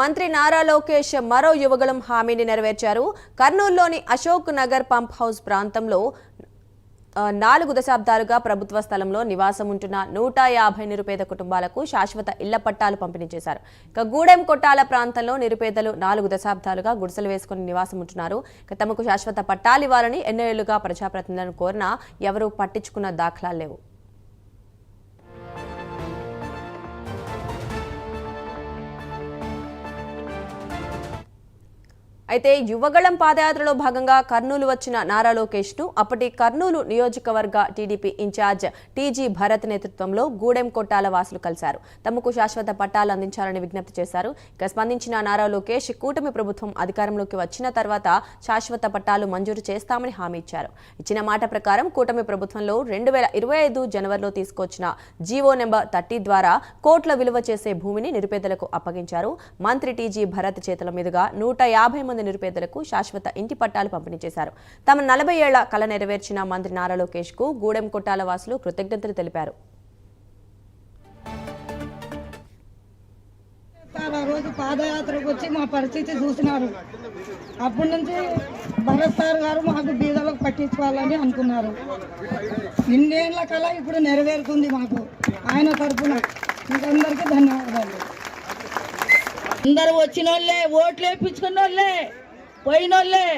మంత్రి నారా లోకేష్ మరో యువగళం హామీని నెరవేర్చారు. కర్నూలులోని అశోక్ నగర్ పంప్ హౌస్ ప్రాంతంలో నాలుగు దశాబ్దాలుగా ప్రభుత్వ స్థలంలో నివాసం ఉంటున్న నూట యాభై నిరుపేద కుటుంబాలకు శాశ్వత ఇళ్ళ పట్టాలు పంపిణీ చేశారు. ఇక గూడెం కొట్టాల ప్రాంతంలో నిరుపేదలు నాలుగు దశాబ్దాలుగా గుడిసెలు వేసుకుని నివాసం ఉంటున్నారు. ఇక తమకు శాశ్వత పట్టాలు ఇవ్వాలని ఎన్నో ఏళ్ళుగా ప్రజాప్రతినిధులను కోరినా ఎవరూ పట్టించుకున్న దాఖలాలు లేవు. అయితే యువగళం పాదయాత్రలో భాగంగా కర్నూలు వచ్చిన నారా లోకేష్ను అప్పటి కర్నూలు నియోజకవర్గ టీడీపీ ఇన్ఛార్జ్ టీజీ భరత్ నేతృత్వంలో గూడెం కొట్టాల వాసులు కలిశారు. తమకు శాశ్వత పట్టాలు అందించాలని విజ్ఞప్తి చేశారు. ఇక స్పందించిన నారా లోకేష్ కూటమి ప్రభుత్వం అధికారంలోకి వచ్చిన తర్వాత శాశ్వత పట్టాలు మంజూరు చేస్తామని హామీ ఇచ్చారు. ఇచ్చిన మాట ప్రకారం కూటమి ప్రభుత్వంలో రెండు వేల ఇరవై ఐదు జనవరిలో తీసుకొచ్చిన జీవో నెంబర్ థర్టీ ద్వారా కోట్ల విలువ చేసే భూమిని నిరుపేదలకు అప్పగించారు. మంత్రి టీజీ భరత్ చేతుల మీదుగా నూట యాభై మంది నిరుపేదలకు శాశ్వత ఇంటి పట్టాలు పంపిణీ చేశారు. తమ నలభై ఏళ్ళ కల నెరవేర్చిన మంత్రి నారా లోకేష్కు గూడెం కొట్టాల వాసులు కృతజ్ఞతలు తెలిపారు. రోజు పాదయాత్రకు వచ్చి మా పరిస్థితి చూసినారు. అప్పటి నుంచి భరత్ సార్ గారు మాకు బీదలకు పట్టించుకోవాలని అనుకున్నారు. ఇన్నేళ్ళ కళ ఇప్పుడు నెరవేరుతుంది మాకు. ఆయన తరఫున మీకందరికీ అందరు వచ్చిన వాళ్ళే ఓట్లు వేయించుకున్న వాళ్ళే పోయిన వాళ్ళే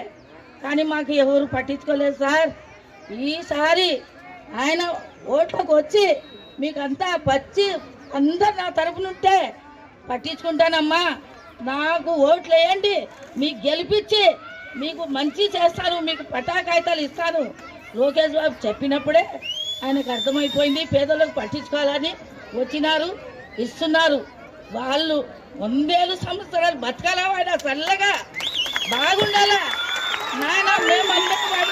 కానీ మాకు ఎవరు పట్టించుకోలేదు సార్. ఈసారి ఆయన ఓట్లకు వచ్చి మీకు అంతా పచ్చి అందరు నా తరపునుంటే పట్టించుకుంటానమ్మా. నాకు ఓట్లు వేయండి మీకు గెలిపించి మీకు మంచి చేస్తాను మీకు పటాకాయితాలు ఇస్తాను. లోకేష్ బాబు చెప్పినప్పుడే ఆయనకు అర్థమైపోయింది పేదలకు పట్టించుకోవాలని వచ్చినారు ఇస్తున్నారు. వాళ్ళు వందేలు సంవత్సరాలు బతకాలా వాడ? చల్లగా. బాగుండాలా? నాయన మేమందరం